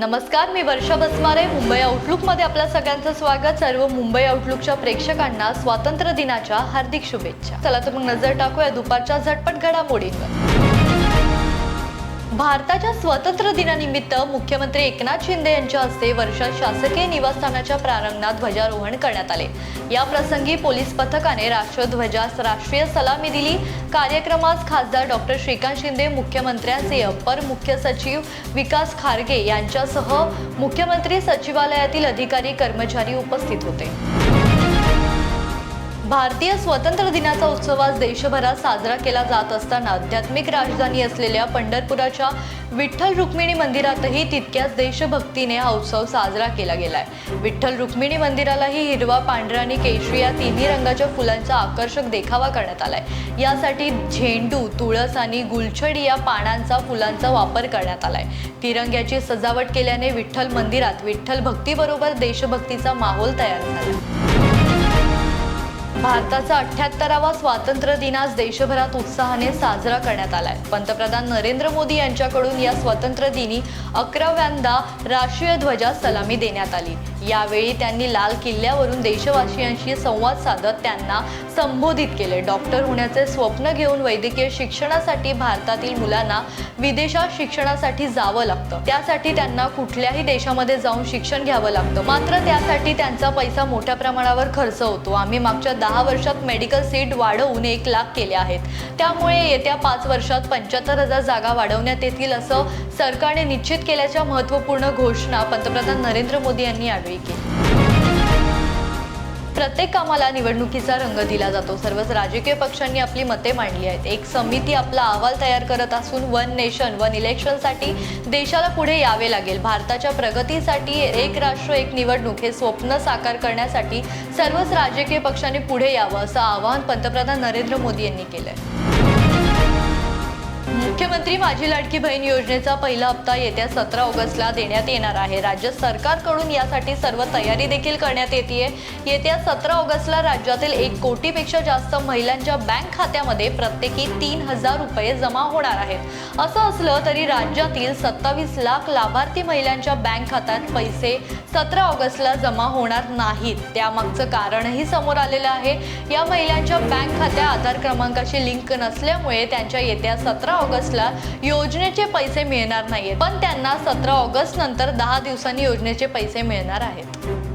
नमस्कार मी वर्षा बसमारे. मुंबई आउटलुकमध्ये आपल्या सगळ्यांचं स्वागत. सर्व मुंबई आउटलुकच्या प्रेक्षकांना स्वातंत्र्य दिनाच्या हार्दिक शुभेच्छा. चला तर मग नजर टाकूया दुपारच्या झटपट घडामोडींवर. भारताच्या स्वातंत्र्य दिनानिमित्त मुख्यमंत्री एकनाथ शिंदे यांच्या हस्ते वर्षा शासकीय निवासस्थानाच्या प्रारंभात ध्वजारोहण करण्यात आले. या प्रसंगी पोलीस पथकाने राष्ट्रध्वजास राष्ट्रीय सलामी दिली. कार्यक्रमास खासदार डॉक्टर श्रीकांत शिंदे मुख्यमंत्र्यांचे अपर मुख्य सचिव विकास खारगे यांच्यासह मुख्यमंत्री सचिवालयातील अधिकारी कर्मचारी उपस्थित होते. भारतीय स्वातंत्र्य दिनाचा उत्सव आज देशभरात साजरा केला जात असताना आध्यात्मिक राजधानी असलेल्या पंढरपुराच्या विठ्ठल रुक्मिणी मंदिरातही तितक्याच देशभक्तीने हा उत्सव साजरा केला गेलाय. विठ्ठल रुक्मिणी मंदिरालाही हिरवा पांढरा आणि केशरी या तिन्ही रंगाच्या फुलांचा आकर्षक देखावा करण्यात आलाय. यासाठी झेंडू तुळस आणि गुलछडी या पानांचा फुलांचा वापर करण्यात आलाय. तिरंग्याची सजावट केल्याने विठ्ठल मंदिरात विठ्ठल भक्तीबरोबर देशभक्तीचा माहोल तयार झाला. भारताचा अठ्याहत्तरावा स्वातंत्र्य दिन आज देशभरात उत्साहाने साजरा करण्यात आलाय. पंतप्रधान नरेंद्र मोदी यांच्याकडून या स्वातंत्र्य दिनी अकराव्यांदा राष्ट्रीय ध्वजा सलामी देण्यात आली. यावेळी त्यांनी लाल किल्ल्यावरून देशवासियांशी संवाद साधत त्यांना संबोधित केले. डॉक्टर होण्याचे स्वप्न घेऊन वैद्यकीय शिक्षणासाठी भारतातील मुलांना विदेशात शिक्षणासाठी जावं लागतं. त्यासाठी त्यांना कुठल्याही देशामध्ये जाऊन शिक्षण घ्यावं लागतं. मात्र त्यासाठी त्यांचा पैसा मोठ्या प्रमाणावर खर्च होतो. आम्ही मागच्या दहा वर्षात मेडिकल सीट वाढवून एक लाख केले आहेत. त्यामुळे येत्या पाच वर्षात पंच्याहत्तर हजार जागा वाढवण्यात येतील असं सरकारने निश्चित केल्याच्या महत्त्वपूर्ण घोषणा पंतप्रधान नरेंद्र मोदी यांनी यावेळी केली. प्रत्येक कामाला निवडणुकीचा रंग दिला जातो. सर्वच राजकीय पक्षांनी आपली मते मांडली आहेत. एक समिती आपला अहवाल तयार करत असून वन नेशन वन इलेक्शनसाठी देशाला पुढे यावे लागेल. भारताच्या प्रगतीसाठी एक राष्ट्र एक निवडणूक हे स्वप्न साकार करण्यासाठी सर्वच राजकीय पक्षांनी पुढे यावं असं आवाहन पंतप्रधान नरेंद्र मोदी यांनी केलंय. मुख्यमंत्री माझी लाडकी बहीण योजनेचा पहिला हप्ता येत्या सतरा ऑगस्टला देण्यात येणार आहे. राज्य सरकारकडून यासाठी सर्व तयारी देखील करण्यात येते येत्या सतरा ऑगस्टला राज्यातील एक कोटीपेक्षा जास्त महिलांच्या बँक खात्यामध्ये प्रत्येकी तीन हजार रुपये जमा होणार आहेत. असं असलं तरी राज्यातील सत्तावीस लाख लाभार्थी महिलांच्या बँक खात्यात पैसे सतरा ऑगस्टला जमा होणार नाहीत. त्यामागचं कारणही समोर आलेलं आहे. या महिलांच्या बँक खात्या आधार क्रमांकाशी लिंक नसल्यामुळे त्यांच्या येत्या सतरा ऑगस्टला योजनेचे पैसे मिळणार नाहीत. पण त्यांना सतरा ऑगस्ट नंतर दहा दिवसांनी योजनेचे पैसे मिळणार आहेत.